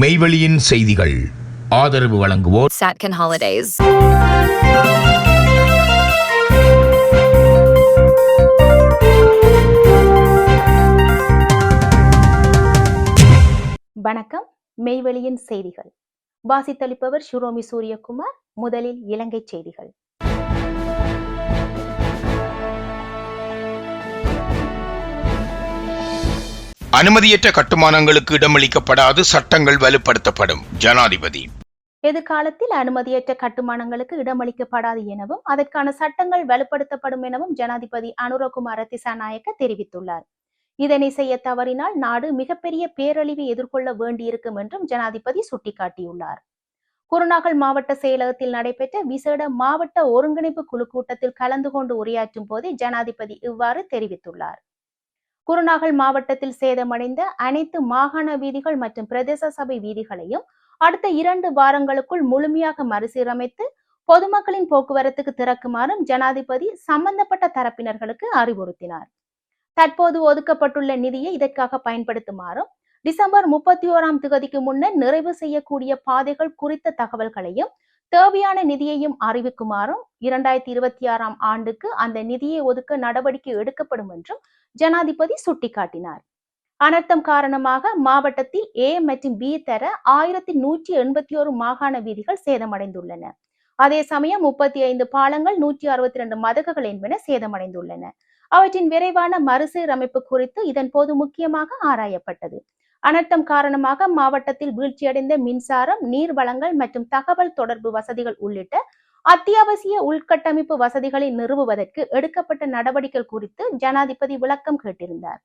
மெய்வெளியின் செய்திகள். ஆதரவு வழங்குவோர் Satkin Holidays. வணக்கம். மெய்வெளியின் செய்திகள். வாசித்தளிப்பவர் ஷுரோமி சூரியகுமார் முதலில் இலங்கை செய்திகள். அனுமதியற்ற கட்டுமானங்களுக்கு இடமளிக்கப்படாது சட்டங்கள் வலுப்படுத்தப்படும். ஜனாதிபதி. எதிர்காலத்தில் அனுமதியற்ற கட்டுமானங்களுக்கு இடமளிக்கப்படாது எனவும் அதற்கான சட்டங்கள் வலுப்படுத்தப்படும் எனவும் ஜனாதிபதி அனுரகுமார திசாநாயக்க தெரிவித்துள்ளார். இதனை செய்ய தவறினால் நாடு மிகப்பெரிய பேரழிவை எதிர்கொள்ள வேண்டியிருக்கும் என்றும் ஜனாதிபதி சுட்டிக்காட்டியுள்ளார். குருநாகல் மாவட்ட செயலகத்தில் நடைபெற்ற விசேட மாவட்ட ஒருங்கிணைப்பு குழு கூட்டத்தில் கலந்து கொண்டு உரையாற்றும் போதே ஜனாதிபதி இவ்வாறு தெரிவித்துள்ளார். குருநாகல் மாவட்டத்தில் சேதமடைந்த அனைத்து மாகாண வீதிகள் மற்றும் பிரதேச சபை வீதிகளையும் அடுத்த இரண்டு வாரங்களுக்குள் முழுமையாக மறுசீரமைத்து பொதுமக்களின் போக்குவரத்துக்கு திறக்குமாறும் ஜனாதிபதி சம்பந்தப்பட்ட தரப்பினர்களுக்கு அறிவுறுத்தினார். தற்போது ஒதுக்கப்பட்டுள்ள நிதியை இதற்காக பயன்படுத்துமாறும் டிசம்பர் முப்பத்தி ஓராம் திகதிக்கு முன்னர் நிறைவு செய்யக்கூடிய பாதைகள் குறித்த தகவல்களையும் தேவையான நிதியையும் அறிவிக்குமாறும் இரண்டாயிரத்தி இருபத்தி ஆறாம் ஆண்டுக்கு அந்த நிதியை ஒதுக்க நடவடிக்கை எடுக்கப்படும் என்றும் ஜனாதிபதி சுட்டிக்காட்டினார். அனர்த்தம் காரணமாக மாவட்டத்தில் ஏ மற்றும் பி தர ஆயிரத்தி நூற்றி எண்பத்தி ஒரு மாகாண வீதிகள் சேதமடைந்துள்ளன. அதே சமயம் முப்பத்தி ஐந்து பாலங்கள் நூற்றி அறுபத்தி ரெண்டு மதகுகள் என்பன சேதமடைந்துள்ளன. அவற்றின் விரைவான மறுசீரமைப்பு குறித்து இதன் போது முக்கியமாக ஆராயப்பட்டது. அனர்த்தம் காரணமாக மாவட்டத்தில் வீழ்ச்சியடைந்த மின்சாரம் நீர் வளங்கள் மற்றும் தகவல் தொடர்பு வசதிகள் உள்ளிட்ட அத்தியாவசிய உள்கட்டமைப்பு வசதிகளை நிறுவுவதற்கு எடுக்கப்பட்ட நடவடிக்கைகள் குறித்து ஜனாதிபதி விளக்கம் கேட்டிருந்தார்.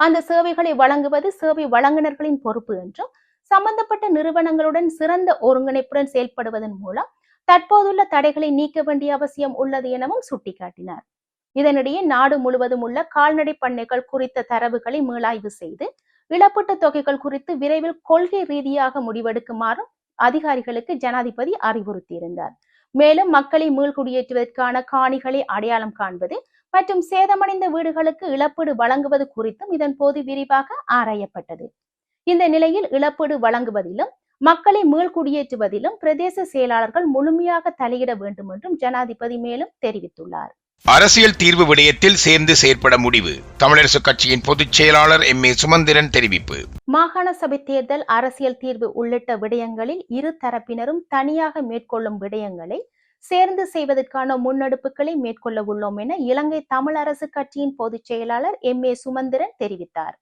அந்த சேவைகளை வழங்குவது சேவை வழங்குனர்களின் பொறுப்பு என்றும் சம்பந்தப்பட்ட நிறுவனங்களுடன் சிறந்த ஒருங்கிணைப்புடன் செயல்படுவதன் மூலம் தற்போதுள்ள தடைகளை நீக்க வேண்டிய அவசியம் உள்ளது எனவும் சுட்டிக்காட்டினார். இதனிடையே நாடு முழுவதும் உள்ள கால்நடை பண்ணைகள் குறித்த தரவுகளை மீளாய்வு செய்து இழப்பீட்டு தொகைகள் குறித்து விரைவில் கொள்கை ரீதியாக முடிவெடுக்குமாறும் அதிகாரிகளுக்கு ஜனாதிபதி அறிவுறுத்தியிருந்தார். மேலும் மக்களை மீள்குடியேற்றுவதற்கான காணிகளை அடையாளம் காண்பது மற்றும் சேதமடைந்த வீடுகளுக்கு இழப்பீடு வழங்குவது குறித்தும் இதன் போது விரிவாக ஆராயப்பட்டது. இந்த நிலையில் இழப்பீடு வழங்குவதிலும் மக்களை மீள்குடியேற்றுவதிலும் பிரதேச செயலாளர்கள் முழுமையாக தலையிட வேண்டும் என்றும் ஜனாதிபதி மேலும் தெரிவித்துள்ளார். அரசியல் தீர்வு விடயத்தில் சேர்ந்து செயற்பட முடிவு. தமிழரசு கட்சியின் பொதுச் செயலாளர் எம். ஏ. சுமந்திரன் தெரிவிப்பு. மாகாண சபை தேர்தல் அரசியல் தீர்வு உள்ளிட்ட விடயங்களில் இரு தரப்பினரும் தனியாக மேற்கொள்ளும் விடயங்களை சேர்ந்து செய்வதற்கான முன்னெடுப்புகளை மேற்கொள்ள உள்ளோம் என இலங்கை தமிழரசு கட்சியின் பொதுச் செயலாளர் எம். ஏ. சுமந்திரன் தெரிவித்தார்.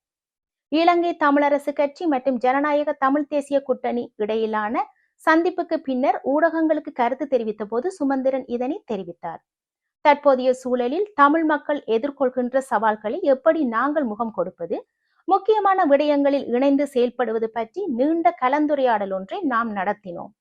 இலங்கை தமிழரசு கட்சி மற்றும் ஜனநாயக தமிழ் தேசிய கூட்டணி இடையிலான சந்திப்புக்கு பின்னர் ஊடகங்களுக்கு கருத்து தெரிவித்த போது சுமந்திரன் இதனை தெரிவித்தார். தற்போதைய சூழலில் தமிழ் மக்கள் எதிர்கொள்கின்ற சவால்களை எப்படி நாங்கள் முகம் கொடுப்பது? முக்கியமான விடயங்களில் இணைந்து செயல்படுவது பற்றி நீண்ட கலந்துரையாடல் ஒன்றை நாம் நடத்தினோம்.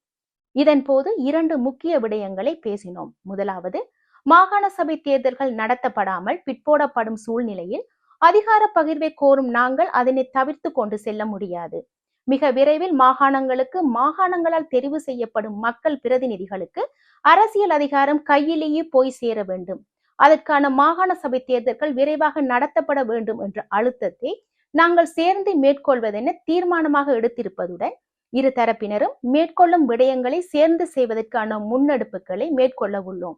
இதன் போது இரண்டு முக்கிய விடயங்களை பேசினோம். முதலாவது மாகாண சபை தேர்தல்கள் நடத்தப்படாமல் பிற்போடப்படும் சூழ்நிலையில் அதிகார பகிர்வை கோரும் நாங்கள் அதனை தவிர்த்து கொண்டு செல்ல முடியாது. மிக விரைவில் மாகாணங்களுக்கு மாகாணங்களால் தெரிவு செய்யப்படும் மக்கள் பிரதிநிதிகளுக்கு அரசியல் அதிகாரம் கையிலேயே போய் சேர வேண்டும். அதற்கான மாகாண சபை தேர்தல்கள் விரைவாக நடத்தப்பட வேண்டும் என்ற அழுத்தத்தை நாங்கள் சேர்ந்து மேற்கொள்வதென தீர்மானமாக எடுத்திருப்பதுடன் இரு தரப்பினரும் மேற்கொள்ளும் விடயங்களை சேர்ந்து செய்வதற்கான முன்னெடுப்புகளை மேற்கொள்ள உள்ளோம்.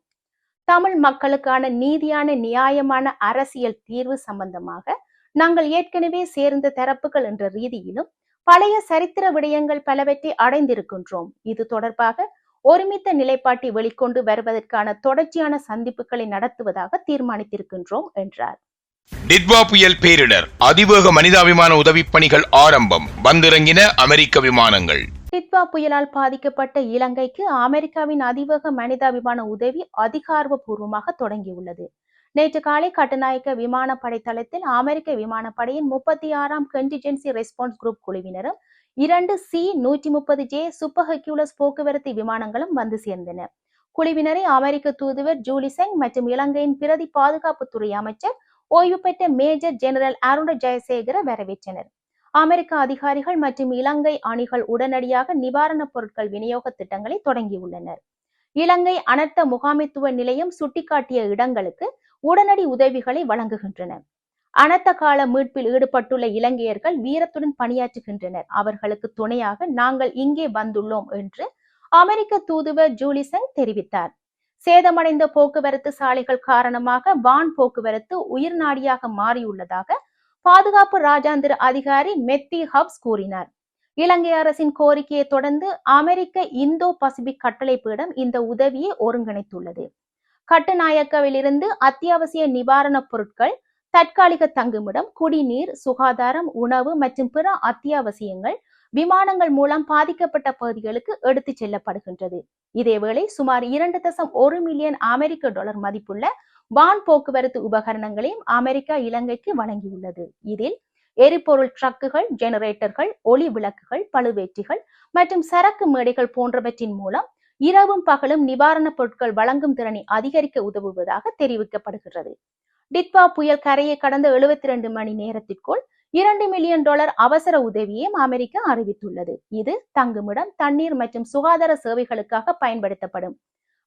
தமிழ் மக்களுக்கான நீதியான நியாயமான அரசியல் தீர்வு சம்பந்தமாக நாங்கள் ஏற்கனவே சேர்ந்த தரப்புகள் என்ற ரீதியிலும் பழைய சரித்திர விடயங்கள் பலவற்றை அடைந்திருக்கின்றோம். இது தொடர்பாக ஒருமித்த நிலைப்பாட்டை வெளிக்கொண்டு வருவதற்கான தொடர்ச்சியான சந்திப்புகளை நடத்துவதாக தீர்மானித்திருக்கின்றோம் என்றார். டிட்வா புயல் பேரிடர் அதிவேக மனிதாபிமான உதவிப் பணிகள் ஆரம்பம் வந்திறங்கின அமெரிக்க விமானங்கள். டிட்வா புயலால் பாதிக்கப்பட்ட இலங்கைக்கு அமெரிக்காவின் அதிவேக மனிதாபிமான உதவி அதிகாரப்பூர்வமாக தொடங்கியுள்ளது. நேற்று காலை கட்டுநாயக்க விமானப்படை தளத்தில் அமெரிக்க விமானப்படையின் முப்பத்தி ஆறாம் கண்டிஜென்சி ரெஸ்பான்ஸ் குரூப் குழுவினரும் இரண்டு சி நூற்றி முப்பது ஜே சூப்பர் ஹெக்யூலஸ் போக்குவரத்து விமானங்களும் வந்து சேர்ந்தன. குழுவினரை அமெரிக்க தூதுவர் ஜூலிசெங் மற்றும் இலங்கையின் பிரதி பாதுகாப்புத்துறை அமைச்சர் ஓய்வு பெற்ற மேஜர் ஜெனரல் அருண ஜெயசேகர வரவேற்றனர். அமெரிக்க அதிகாரிகள் மற்றும் இலங்கை அணிகள் உடனடியாக நிவாரணப் பொருட்கள் விநியோக திட்டங்களை தொடங்கியுள்ளனர். இலங்கை அனர்த்த முகாமைத்துவ நிலையம் சுட்டிக்காட்டிய இடங்களுக்கு உடனடி உதவிகளை வழங்குகின்றன. அனர்த்த கால மீட்பில் ஈடுபட்டுள்ள இலங்கையர்கள் வீரத்துடன் பணியாற்றுகின்றனர். அவர்களுக்கு துணையாக நாங்கள் இங்கே வந்துள்ளோம் என்று அமெரிக்க தூதுவர் ஜூலிசன் தெரிவித்தார். சேதமடைந்த போக்குவரத்து சாலைகள் காரணமாக வான் போக்குவரத்து உயிர் நாடியாக மாறியுள்ளதாக பாதுகாப்பு ராஜாந்திர அதிகாரி மெத்தி ஹப்ஸ் கூறினார். இலங்கை அரசின் கோரிக்கையை தொடர்ந்து அமெரிக்க இந்தோ பசிபிக் கட்டளை பீடம் இந்த உதவியை ஒருங்கிணைத்துள்ளது. கட்டுநாயக்கவிலிருந்து அத்தியாவசிய நிவாரணப் பொருட்கள் தற்காலிக தங்குமிடம் குடிநீர் சுகாதாரம் உணவு மற்றும் பிற அத்தியாவசியங்கள் விமானங்கள் மூலம் பாதிக்கப்பட்ட பகுதிகளுக்கு எடுத்துச் செல்லப்படுகின்றது. இதேவேளை சுமார் இரண்டு தசம் ஒரு மில்லியன் அமெரிக்க டாலர் மதிப்புள்ள வான் போக்குவரத்து உபகரணங்களையும் அமெரிக்கா இலங்கைக்கு வழங்கியுள்ளது. இதில் எரிபொருள் ட்ரக்குகள் ஜெனரேட்டர்கள் ஒளி விளக்குகள் பழுவேற்றிகள் மற்றும் சரக்கு மேடைகள் போன்றவற்றின் மூலம் இரவும் பகலும் நிவாரணப் பொருட்கள் வழங்கும் திறனை அதிகரிக்க உதவுவதாக தெரிவிக்கப்படுகிறது. டிட்வா புயல் கரையை கடந்த எழுபத்தி ரெண்டு மணி நேரத்திற்குள் இரண்டு மில்லியன் டாலர் அவசர உதவியையும் அமெரிக்கா அறிவித்துள்ளது. இது தங்குமிடம் தண்ணீர் மற்றும் சுகாதார சேவைகளுக்காக பயன்படுத்தப்படும்.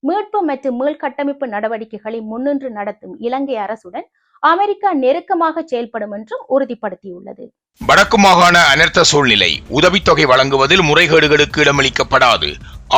மீட்பு மற்றும் மீள்கட்டமைப்பு நடவடிக்கைகளை முன்னின்று நடத்தும் இலங்கை அரசுடன் அமெரிக்கா நெருக்கமாக செயல்படும் என்றும் உறுதிப்படுத்தியுள்ளது. வடக்கு மாகாண அனர்த்த சூழ்நிலை உதவித்தொகை வழங்குவதில் முறைகேடுகளுக்கு இடமளிக்கப்படாது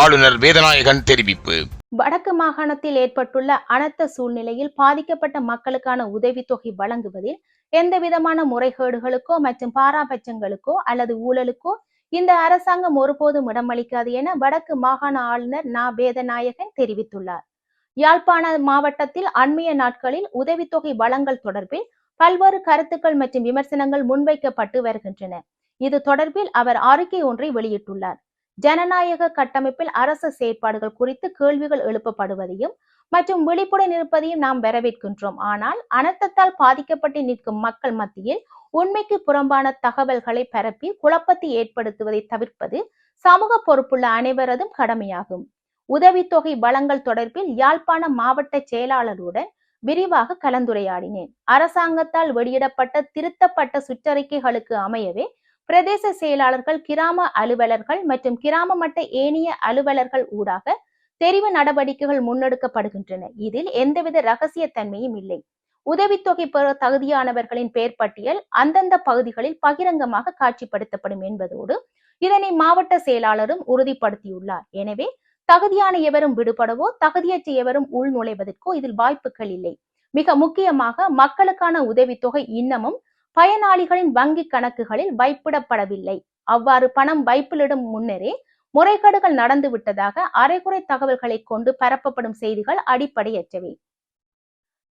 ஆளுநர் வேதநாயகன் தெரிவிப்பு. வடக்கு மாகாணத்தில் ஏற்பட்டுள்ள அனர்த்த சூழ்நிலையில் பாதிக்கப்பட்ட மக்களுக்கான உதவித்தொகை வழங்குவதில் எந்தவிதமான முறைகேடுகளுக்கோ மற்றும் பாராபட்சங்களுக்கோ அல்லது ஊழலுக்கோ இந்த அரசாங்கம் ஒருபோதும் இடமளிக்காது என வடக்கு மாகாண ஆளுநர் நா. வேதநாயகன் தெரிவித்துள்ளார். யாழ்ப்பாண மாவட்டத்தில் அண்மைய நாட்களில் உதவித்தொகை வழங்கல் தொடர்பில் பல்வேறு கருத்துக்கள் மற்றும் விமர்சனங்கள் முன்வைக்கப்பட்டு வருகின்றன. இது தொடர்பில் அவர் அறிக்கை ஒன்றை வெளியிட்டுள்ளார். ஜனநாயக கட்டமைப்பில் அரசு செயற்பாடுகள் குறித்து கேள்விகள் எழுப்பப்படுவதையும் மற்றும் விழிப்புடன் இருப்பதையும் நாம் வரவேற்கின்றோம். ஆனால் அனர்த்தத்தால் பாதிக்கப்பட்டு நிற்கும் மக்கள் மத்தியில் உண்மைக்கு புறம்பான தகவல்களை பரப்பி குழப்பத்தை ஏற்படுத்துவதை தவிர்ப்பது சமூக பொறுப்புள்ள அனைவரதும் கடமையாகும். உதவித்தொகை வழங்கல் தொடர்பில் யாழ்ப்பாண மாவட்ட செயலாளருடன் விரிவாக கலந்துரையாடினேன். அரசாங்கத்தால் வெளியிடப்பட்ட திருத்தப்பட்ட சுற்றறிக்கைகளுக்கு அமையவே பிரதேச செயலாளர்கள் கிராம அலுவலர்கள் மற்றும் கிராம மட்ட ஏனைய அலுவலர்கள் ஊடாக தெரிவு நடவடிக்கைகள் முன்னெடுக்கப்படுகின்றன. இதில் எந்தவித ரகசியத்தன்மையும் இல்லை. உதவித்தொகை பெற தகுதியானவர்களின் பெயர் பட்டியல் அந்தந்த பகுதிகளில் பகிரங்கமாக காட்சிப்படுத்தப்படும் என்பதோடு இதனை மாவட்ட செயலாளரும் உறுதிப்படுத்தியுள்ளார். எனவே தகுதியான எவரும் விடுபடவோ தகுதியற்ற எவரும் உள் நுழைவதற்கோ இதில் வாய்ப்புகள் இல்லை. மிக முக்கியமாக மக்களுக்கான உதவித்தொகை இன்னமும் பயனாளிகளின் வங்கி கணக்குகளில் வைப்பிடப்படவில்லை. அவ்வாறு பணம் வைப்பிலிடும் முன்னரே முறைகேடுகள் நடந்து விட்டதாக அரைகுறை தகவல்களை கொண்டு பரப்பப்படும் செய்திகள் அடிப்படையற்றவை.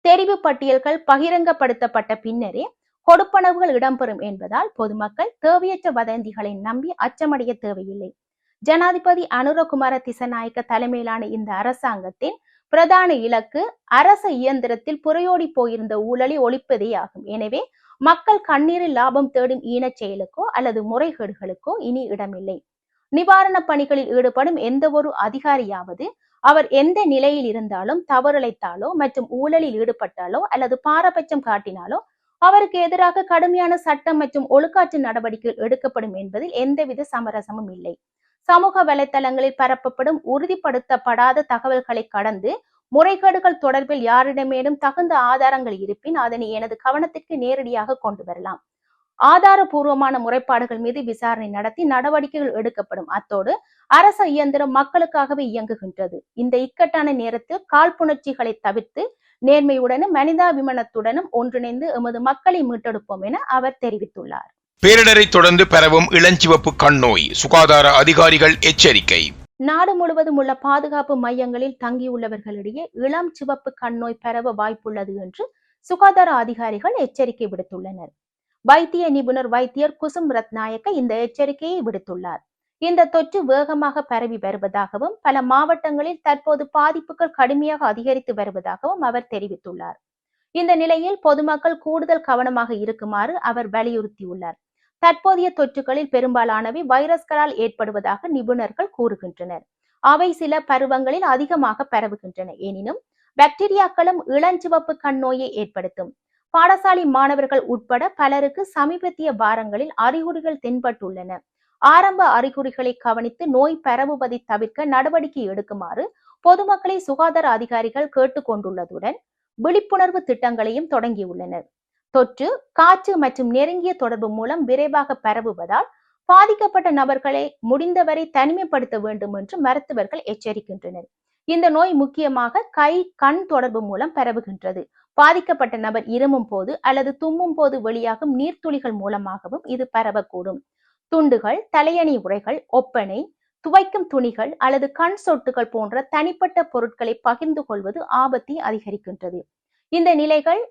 தெரிவு பட்டியல்கள் பகிரங்கப்படுத்தப்பட்ட பின்னரே கொடுப்பனவுகள் இடம்பெறும் என்பதால் பொதுமக்கள் தேவையற்ற வதந்திகளை நம்பி அச்சமடைய தேவையில்லை. ஜனாதிபதி அனுரகுமார திசநாயக்க தலைமையிலான இந்த அரசாங்கத்தின் பிரதான இலக்கு அரச இயந்திரத்தில் புறையோடி போயிருந்த ஊழலை ஒழிப்பதே ஆகும். எனவே மக்கள் கண்ணீரில் லாபம் தேடும் ஈனச் செயலுக்கோ அல்லது முறைகேடுகளுக்கோ இனி இடமில்லை. நிவாரணப் பணிகளில் ஈடுபடும் எந்த ஒரு அதிகாரியாவது அவர் எந்த நிலையில் இருந்தாலும் தவறிழைத்தாலோ மற்றும் ஊழலில் ஈடுபட்டாலோ அல்லது பாரபட்சம் காட்டினாலோ அவருக்கு எதிராக கடுமையான சட்டம் மற்றும் ஒழுக்காற்று நடவடிக்கைகள் எடுக்கப்படும் என்பதில் எந்தவித சமரசமும் இல்லை. சமூக வலைத்தளங்களில் பரப்பப்படும் உறுதிப்படுத்தப்படாத தகவல்களை கடந்து முறைகேடுகள் தொடர்பில் யாரிடமேனும் தகுந்த ஆதாரங்கள் இருப்பின் அதனை எனது கவனத்திற்கு நேரடியாக கொண்டு வரலாம். ஆதாரபூர்வமான முறைப்பாடுகள் மீது விசாரணை நடத்தி நடவடிக்கைகள் எடுக்கப்படும். அத்தோடு அரச இயந்திரம் மக்களுக்காகவே இயங்குகின்றது. இந்த இக்கட்டான நேரத்தில் காழ்ப்புணர்ச்சிகளை தவிர்த்து நேர்மையுடனும் மனிதாபிமானத்துடனும் ஒன்றிணைந்து எமது மக்களை மீட்டெடுப்போம் என அவர் தெரிவித்துள்ளார். பேரிடரை தொடர்ந்து பரவும் இளஞ்சிவப்பு கண்ணோய் சுகாதார அதிகாரிகள் எச்சரிக்கை. நாடு முழுவதும் உள்ள பாதுகாப்பு மையங்களில் தங்கியுள்ளவர்களிடையே இளம் சிவப்பு கண்ணோய் பரவ வாய்ப்புள்ளது என்று சுகாதார அதிகாரிகள் எச்சரிக்கை விடுத்துள்ளனர். வைத்திய நிபுணர் வைத்தியர் குசும் ரத்நாயக்க இந்த எச்சரிக்கையை விடுத்துள்ளார். இந்த தொற்று வேகமாக பரவி வருவதாகவும் பல மாவட்டங்களில் தற்போது பாதிப்புகள் கடுமையாக அதிகரித்து வருவதாகவும் அவர் தெரிவித்துள்ளார். இந்த நிலையில் பொதுமக்கள் கூடுதல் கவனமாக இருக்குமாறு அவர் வலியுறுத்தியுள்ளார். தற்போதைய தொற்றுகளில் பெரும்பாலானவை வைரஸ்களால் ஏற்படுவதாக நிபுணர்கள் கூறுகின்றனர். அவை சில பருவங்களில் அதிகமாக பரவுகின்றன. எனினும் பாக்டீரியாக்களும் இளஞ்சிவப்பு கண்ணோயை ஏற்படுத்தும். பாடசாலை மாணவர்கள் உட்பட பலருக்கு சமீபத்திய வாரங்களில் அறிகுறிகள் தென்பட்டுள்ளன. ஆரம்ப அறிகுறிகளை கவனித்து நோய் பரவுவதை தவிர்க்க நடவடிக்கை எடுக்குமாறு பொதுமக்களை சுகாதார அதிகாரிகள் கேட்டுக்கொண்டுள்ளதுடன் விழிப்புணர்வு திட்டங்களையும் தொடங்கியுள்ளனர். தொற்று காற்று மற்றும் நெருங்கிய தொடர்பு மூலம் விரைவாக பரவுவதால் பாதிக்கப்பட்ட நபர்களை முடிந்தவரை தனிமைப்படுத்த வேண்டும் என்று மருத்துவர்கள் எச்சரிக்கின்றனர். இந்த நோய் முக்கியமாக கை கண் தொடர்பு மூலம் பரவுகின்றது. பாதிக்கப்பட்ட நபர் இருமும் போது அல்லது தும்மும் போது வெளியாகும் நீர்த்துளிகள் மூலமாகவும் இது பரவக்கூடும். துண்டுகள் தலையணி உரைகள் ஒப்பனை துவைக்கும் துணிகள் அல்லது கண் சொட்டுகள் போன்ற தனிப்பட்ட பொருட்களை பகிர்ந்து கொள்வது ஆபத்தை அதிகரிக்கின்றது. இந்த நிலைகள்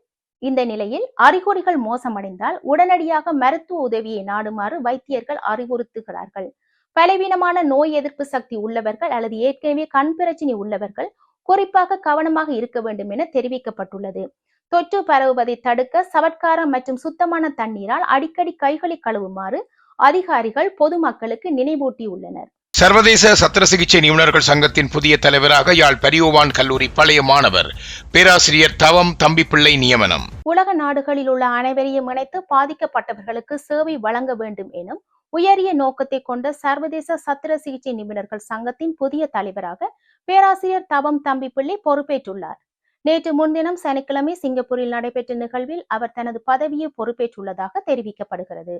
இந்த நிலையில் அறிகுறிகள் மோசமடைந்தால் உடனடியாக மருத்துவ உதவியை நாடுமாறு வைத்தியர்கள் அறிவுறுத்துகிறார்கள். பலவீனமான நோய் எதிர்ப்பு சக்தி உள்ளவர்கள் அல்லது ஏற்கனவே கண் பிரச்சினை உள்ளவர்கள் குறிப்பாக கவனமாக இருக்க வேண்டும் என தெரிவிக்கப்பட்டுள்ளது. தொற்று பரவுவதை தடுக்க சவட்காரம் மற்றும் சுத்தமான தண்ணீரால் அடிக்கடி கைகளை கழுவுமாறு அதிகாரிகள் பொதுமக்களுக்கு நினைவூட்டியுள்ளனர். சர்வதேச சத்திர சிகிச்சை நிபுணர்கள் சங்கத்தின் புதிய தலைவராக யாழ் பரியோவான் கல்லூரி பழைய மாணவர் பேராசிரியர் தவம் தம்பிப்பிள்ளை நியமனம். உலக நாடுகளில் உள்ள அனைவரையும் இணைத்து பாதிக்கப்பட்டவர்களுக்கு சேவை வழங்க வேண்டும் எனும் உயரிய நோக்கத்தை கொண்ட சர்வதேச சத்திர சிகிச்சை நிபுணர்கள் சங்கத்தின் புதிய தலைவராக பேராசிரியர் தவம் தம்பிப்பிள்ளை பொறுப்பேற்றுள்ளார். நேற்று முன்தினம் சனிக்கிழமை சிங்கப்பூரில் நடைபெற்ற நிகழ்வில் அவர் தனது பதவியை பொறுப்பேற்றுள்ளதாக தெரிவிக்கப்படுகிறது.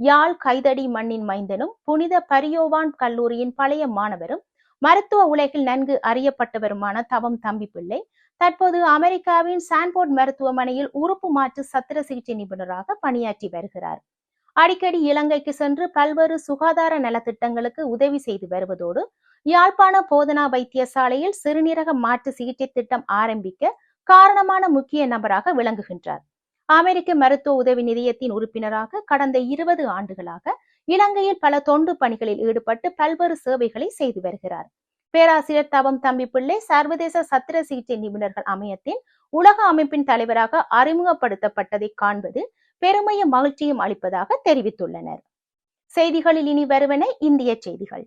யாழ் கைதடி மண்ணின் மைந்தனும் புனித பரியோவான் கல்லூரியின் பழைய மாணவரும் மருத்துவ உலகில் நன்கு அறியப்பட்டவருமான தவம் தம்பிப்பிள்ளை தற்போது அமெரிக்காவின் சான்போர்ட் மருத்துவமனையில் உறுப்பு மாற்று சத்திர சிகிச்சை நிபுணராக பணியாற்றி வருகிறார். அடிக்கடி இலங்கைக்கு சென்று பல்வேறு சுகாதார நலத்திட்டங்களுக்கு உதவி செய்து வருவதோடு யாழ்ப்பாண போதனா வைத்தியசாலையில் சிறுநீரக மாற்று சிகிச்சை திட்டம் ஆரம்பிக்க காரணமான முக்கிய நபராக விளங்குகின்றார். அமெரிக்க மருத்துவ உதவி நிதியத்தின் உறுப்பினராக கடந்த இருபது ஆண்டுகளாக இலங்கையில் பல தொண்டு பணிகளில் ஈடுபட்டு பல்வேறு சேவைகளை செய்து வருகிறார். பேராசிரியர் தவம் தம்பி பிள்ளை சர்வதேச சத்திர சிகிச்சை நிபுணர்கள் அமையத்தின் உலக அமைப்பின் தலைவராக அறிமுகப்படுத்தப்பட்டதை காண்பது பெருமையும் மகிழ்ச்சியும் அளிப்பதாக தெரிவித்துள்ளனர் செய்திகளில் இனி வருவன இந்திய செய்திகள்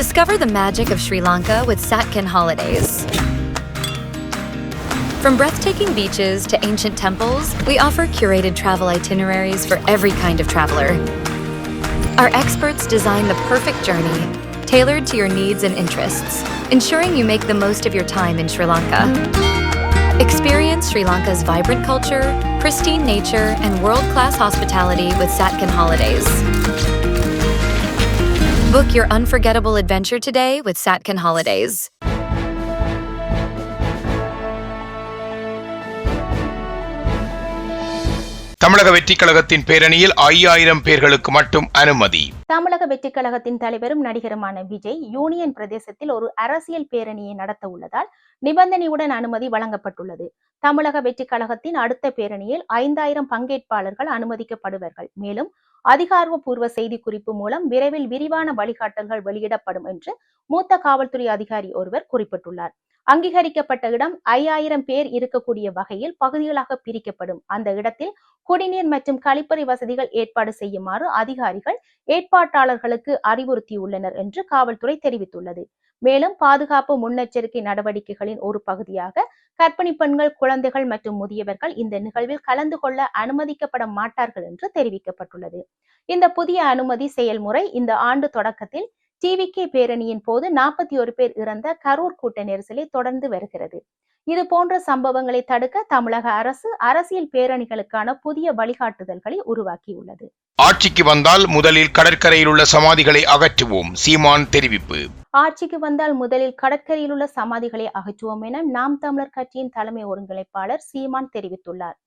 Discover the magic of Sri Lanka with Satkin Holidays. From breathtaking beaches to ancient temples, we offer curated travel itineraries for every kind of traveler. Our experts design the perfect journey, tailored to your needs and interests, ensuring you make the most of your time in Sri Lanka. Experience Sri Lanka's vibrant culture, pristine nature, and world class hospitality with Satkin Holidays. Book your unforgettable adventure today with Satkin Holidays. தமிழக வெற்றிக் கழகத்தின் பேரணியில் ஐயாயிரம் பேர்களுக்கு மட்டும் அனுமதி. தமிழக வெற்றிக் கழகத்தின் தலைவரும் நடிகருமான விஜய் யூனியன் பிரதேசத்தில் ஒரு அரசியல் பேரணியை நடத்த உள்ளதால் நிபந்தனையுடன் அனுமதி வழங்கப்பட்டுள்ளது. தமிழக வெற்றிக் கழகத்தின் அடுத்த பேரணியில் ஐந்தாயிரம் பங்கேற்பாளர்கள் அனுமதிக்கப்படுவார்கள். மேலும் அதிகாரப்பூர்வ செய்திக்குறிப்பு மூலம் விரைவில் விரிவான வழிகாட்டல்கள் வெளியிடப்படும் என்று மூத்த காவல்துறை அதிகாரி ஒருவர் குறிப்பிட்டுள்ளார். அங்கீகரிக்கப்பட்ட இடம் ஐயாயிரம் பேர் இருக்கக்கூடிய வகையில் பகுதிகளாக பிரிக்கப்படும். அந்த இடத்தில் குடிநீர் மற்றும் கழிப்பறை வசதிகள் ஏற்பாடு செய்யுமாறு அதிகாரிகள் ஏற்பாட்டாளர்களுக்கு அறிவுறுத்தியுள்ளனர் என்று காவல்துறை தெரிவித்துள்ளது. மேலும் பாதுகாப்பு முன்னெச்சரிக்கை நடவடிக்கைகளின் ஒரு பகுதியாக கர்ப்பிணி பெண்கள் குழந்தைகள் மற்றும் முதியவர்கள் இந்த நிகழ்வில் கலந்து கொள்ள அனுமதிக்கப்பட மாட்டார்கள் என்று தெரிவிக்கப்பட்டுள்ளது. இந்த புதிய அனுமதி செயல்முறை இந்த ஆண்டு தொடக்கத்தில் டிவிகே பேரணியின் போது நாற்பத்தி ஒரு பேர் இறந்த கரூர் கூட்ட நெரிசலை தொடர்ந்து வருகிறது. இது போன்ற சம்பவங்களை தடுக்க தமிழக அரசு அரசியல் பேரணிகளுக்கான புதிய வழிகாட்டுதல்களை உருவாக்கியுள்ளது. ஆட்சிக்கு வந்தால் முதலில் கடற்கரையில் உள்ள சமாதிகளை அகற்றுவோம். சீமான் தெரிவிப்பு. ஆட்சிக்கு வந்தால் முதலில் கடற்கரையில் உள்ள சமாதிகளை அகற்றுவோம் என நாம் தமிழர் கட்சியின் தலைமை ஒருங்கிணைப்பாளர் சீமான் தெரிவித்துள்ளார்.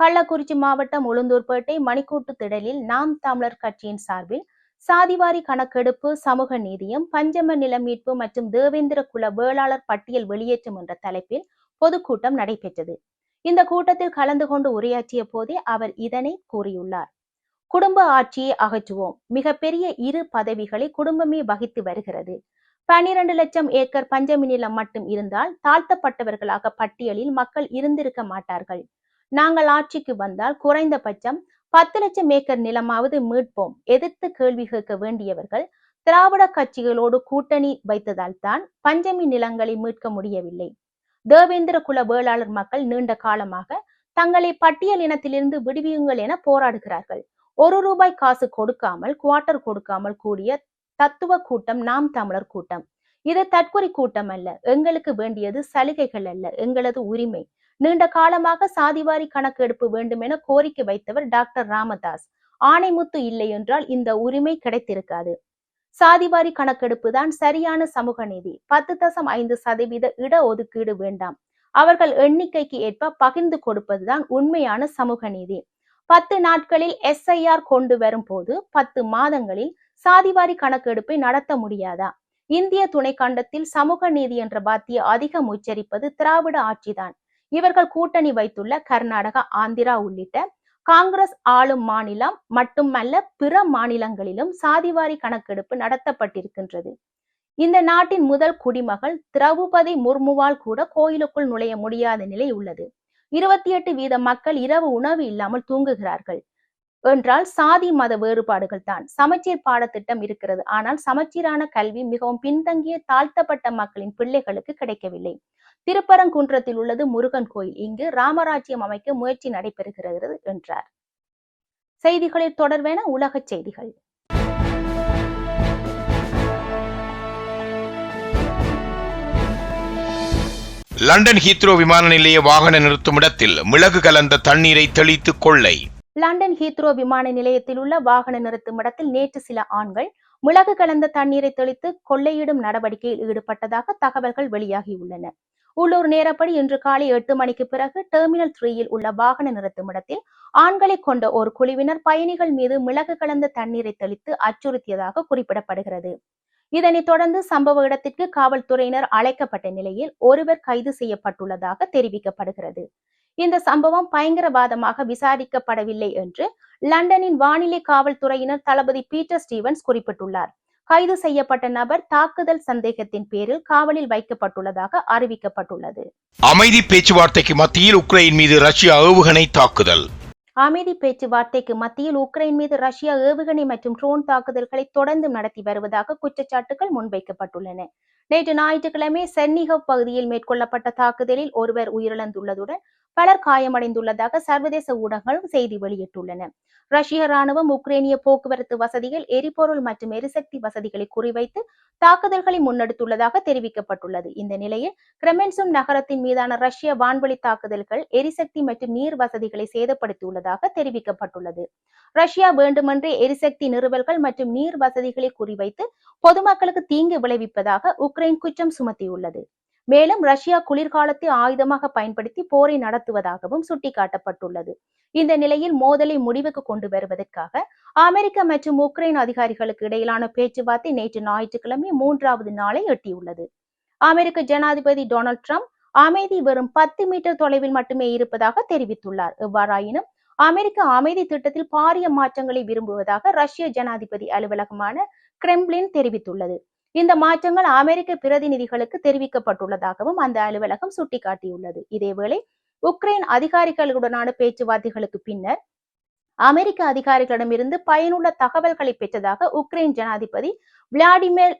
கள்ளக்குறிச்சி மாவட்டம் உளுந்தூர்பேட்டை மணிக்கூட்டு திடலில் நாம் தமிழர் கட்சியின் சார்பில் சாதிவாரி கணக்கெடுப்பு சமூக நீதியம் பஞ்சம நில மீட்பு மற்றும் தேவேந்திர குல வேளாளர் பட்டியல் வெளியேற்றம் என்ற தலைப்பில் பொதுக்கூட்டம் நடைபெற்றது. இந்த கூட்டத்தில் கலந்து கொண்டு உரையாற்றிய போதே அவர் இதனை கூறியுள்ளார். குடும்ப ஆட்சியை அகற்றுவோம். மிகப்பெரிய இரு பதவிகளை குடும்பமே வகித்து வருகிறது. பனிரெண்டு லட்சம் ஏக்கர் பஞ்சமி நிலம் மட்டும் இருந்தால் தாழ்த்தப்பட்டவர்களாக பட்டியலில் மக்கள் இருந்திருக்க மாட்டார்கள். நாங்கள் ஆட்சிக்கு வந்தால் குறைந்தபட்சம் பத்து லட்சம் ஏக்கர் நிலமாவது மீட்போம். எதிர்த்து கேள்வி கேட்க வேண்டியவர்கள் திராவிட கட்சிகளோடு கூட்டணி வைத்ததால் தான் பஞ்சமி நிலங்களை மீட்க முடியவில்லை. தேவேந்திர குல வேளாளர் மக்கள் நீண்ட காலமாக தங்களை பட்டியல் இனத்திலிருந்து விடுவியுங்கள் என போராடுகிறார்கள். ஒரு ரூபாய் காசு கொடுக்காமல் குவார்ட்டர் கொடுக்காமல் கூடிய தத்துவ கூட்டம் நாம் தமிழர் கூட்டம். இது தற்கொலை கூட்டம் அல்ல. எங்களுக்கு வேண்டியது சலுகைகள் அல்ல. எங்களது உரிமை. நீண்ட காலமாக சாதிவாரி கணக்கெடுப்பு வேண்டும் என கோரிக்கை வைத்தவர் டாக்டர் ராமதாஸ். ஆணைமுத்து இல்லை என்றால் இந்த உரிமை கிடைத்திருக்காது. சாதிவாரி கணக்கெடுப்பு தான் சரியான சமூக நீதி. பத்து தசம் ஐந்து சதவீத இட ஒதுக்கீடு வேண்டாம். அவர்கள் எண்ணிக்கைக்கு ஏற்ப பகிர்ந்து கொடுப்பதுதான் உண்மையான சமூக நீதி. பத்து நாட்களில் எஸ்ஐஆர் கொண்டு வரும் போது பத்து மாதங்களில் சாதிவாரி கணக்கெடுப்பை நடத்த முடியாதா? இந்திய துணைக்கண்டத்தில் சமூக நீதி என்ற பாத்திய அதிகம் உச்சரிப்பது திராவிட ஆட்சிதான். இவர்கள் கூட்டணி வைத்துள்ள கர்நாடகா ஆந்திரா உள்ளிட்ட காங்கிரஸ் ஆளும் மாநிலம் மட்டுமல்ல பிற மாநிலங்களிலும் சாதிவாரி கணக்கெடுப்பு நடத்தப்பட்டிருக்கின்றது. இந்த நாட்டின் முதல் குடிமகள் திரௌபதி முர்முவால் கூட கோயிலுக்குள் நுழைய முடியாத நிலை உள்ளது. இருபத்தி எட்டு வீத மக்கள் இரவு உணவு இல்லாமல் தூங்குகிறார்கள். என்றால் சாதி மத வேறுபாடுகள் தான். சமச்சீர் பாடத்திட்டம் இருக்கிறது. ஆனால் சமச்சீரான கல்வி மிகவும் பின்தங்கிய தாழ்த்தப்பட்ட மக்களின் பிள்ளைகளுக்கு கிடைக்கவில்லை. திருப்பரங்குன்றத்தில் உள்ளது முருகன் கோயில். இங்கு ராமராஜ்யம் அமைக்க முயற்சி நடைபெறுகிறது என்றார். செய்திகளில் தொடர்வேன உலகச் செய்திகள். லண்டன் ஹீத்ரோ விமான நிலைய வாகன நிறுத்துமிடத்தில் மிளகு கலந்த தண்ணீரை தெளித்து கொள்ளை. லண்டன் ஹீத்ரோ விமான நிலையத்தில் உள்ள வாகன நிறுத்தும் இடத்தில் நேற்று சில ஆண்கள் மிளகு கலந்த தண்ணீரை தெளித்து கொள்ளையிடும் நடவடிக்கையில் ஈடுபட்டதாக தகவல்கள் வெளியாகியுள்ளன உள்ளூர் நேரப்படி இன்று காலை எட்டு மணிக்கு பிறகு டெர்மினல் த்ரீயில் உள்ள வாகன நிறுத்தும் இடத்தில் ஆண்களை கொண்ட ஒரு குழுவினர் பயணிகள் மீது மிளகு கலந்த தண்ணீரை தெளித்து அச்சுறுத்தியதாக குறிப்பிடப்படுகிறது. இதனைத் தொடர்ந்து சம்பவ இடத்திற்கு காவல்துறையினர் அழைக்கப்பட்ட நிலையில் ஒருவர் கைது செய்யப்பட்டுள்ளதாக தெரிவிக்கப்படுகிறது. இந்த சம்பவம் பயங்கரவாதமாக விசாரிக்கப்படவில்லை என்று லண்டனின் வானிலை காவல்துறையினர் தளபதி பீட்டர் ஸ்டீவன்ஸ் குறிப்பிட்டுள்ளார். கைது செய்யப்பட்ட நபர் தாக்குதல் சந்தேகத்தின் பேரில் காவலில் வைக்கப்பட்டுள்ளதாக அறிவிக்கப்பட்டுள்ளது. அமைதி பேச்சுவார்த்தைக்கு மத்தியில் உக்ரைன் மீது ரஷ்யா ஏவுகணை தாக்குதல். அமைதி பேச்சுவார்த்தைக்கு மத்தியில் உக்ரைன் மீது ரஷ்யா ஏவுகணை மற்றும் ட்ரோன் தாக்குதல்களை தொடர்ந்து நடத்தி வருவதாக குற்றச்சாட்டுகள் முன்வைக்கப்பட்டுள்ளன. நேற்று ஞாயிற்றுக்கிழமை செர்னிகவ் பகுதியில் மேற்கொள்ளப்பட்ட தாக்குதலில் ஒருவர் உயிரிழந்துள்ளதுடன் பலர் காயமடைந்துள்ளதாக சர்வதேச ஊடகங்கள் செய்தி வெளியிட்டுள்ளன. ரஷ்ய ராணுவம் உக்ரைனிய போக்குவரத்து வசதிகள் எரிபொருள் மற்றும் எரிசக்தி வசதிகளை குறிவைத்து தாக்குதல்களை முன்னெடுத்துள்ளதாக தெரிவிக்கப்பட்டுள்ளது. இந்த நிலையில் கிரெமென்சும் நகரத்தின் மீதான ரஷ்ய வான்வழி தாக்குதல்கள் எரிசக்தி மற்றும் நீர் வசதிகளை சேதப்படுத்தியுள்ளதாக தெரிவிக்கப்பட்டுள்ளது. ரஷ்யா வேண்டுமென்றே எரிசக்தி நிறுவல்கள் மற்றும் நீர் வசதிகளை குறிவைத்து பொதுமக்களுக்கு தீங்கு விளைவிப்பதாக உக்ரைன் குற்றம் சுமத்தியுள்ளது. மேலும் ரஷ்யா குளிர்காலத்தை ஆயுதமாக பயன்படுத்தி போரை நடத்துவதாகவும் சுட்டிக்காட்டப்பட்டுள்ளது. இந்த நிலையில் மோதலை முடிவுக்கு கொண்டு வருவதற்காக அமெரிக்க மற்றும் உக்ரைன் அதிகாரிகளுக்கு இடையிலான பேச்சுவார்த்தை நேற்று ஞாயிற்றுக்கிழமை மூன்றாவது நாளை எட்டியுள்ளது. அமெரிக்க ஜனாதிபதி டொனால்ட் ட்ரம்ப் அமைதி வெறும் பத்து மீட்டர் தொலைவில் மட்டுமே இருப்பதாக தெரிவித்துள்ளார். எவ்வாறாயினும் அமெரிக்க அமைதி திட்டத்தில் பாரிய மாற்றங்களை விரும்புவதாக ரஷ்ய ஜனாதிபதி அலுவலகமான கிரெம்ளின் தெரிவித்துள்ளது. இந்த மாற்றங்கள் அமெரிக்க பிரதிநிதிகளுக்கு தெரிவிக்கப்பட்டுள்ளதாகவும் அந்த அலுவலகம் சுட்டிக்காட்டியுள்ளது. இதேவேளை உக்ரைன் அதிகாரிகளுடனான பேச்சுவார்த்தைகளுக்கு பின்னர் அமெரிக்க அதிகாரிகளிடமிருந்து பயனுள்ள தகவல்களை பெற்றதாக உக்ரைன் ஜனாதிபதி விளாடிமிர்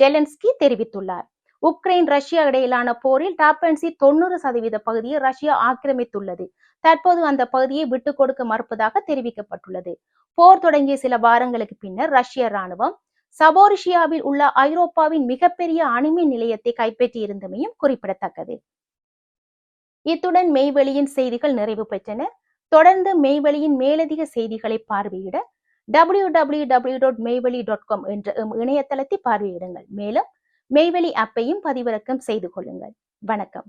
ஜெலன்ஸ்கி தெரிவித்துள்ளார். உக்ரைன் ரஷ்யா இடையிலான போரில் டாப்பன்சி தொண்ணூறு சதவீத பகுதியை ரஷ்யா ஆக்கிரமித்துள்ளது. தற்போது அந்த பகுதியை விட்டுக் கொடுக்க மறுப்பதாக தெரிவிக்கப்பட்டுள்ளது. போர் தொடங்கிய சில வாரங்களுக்கு பின்னர் ரஷ்ய ராணுவம் சபோரிஷியாவில் உள்ள ஐரோப்பாவின் மிகப்பெரிய அணுமின் நிலையத்தை கைப்பற்றியிருந்தமையும் குறிப்பிடத்தக்கது. இத்துடன் மெய்வெளியின் செய்திகள் நிறைவு பெற்றன. தொடர்ந்து மெய்வெளியின் மேலதிக செய்திகளை பார்வையிட W W W dot Meiveli dot com என்ற எம் இணையதளத்தை பார்வையிடுங்கள். மேலும் மெய்வெளி ஆப்பையும் பதிவிறக்கம் செய்து கொள்ளுங்கள். வணக்கம்.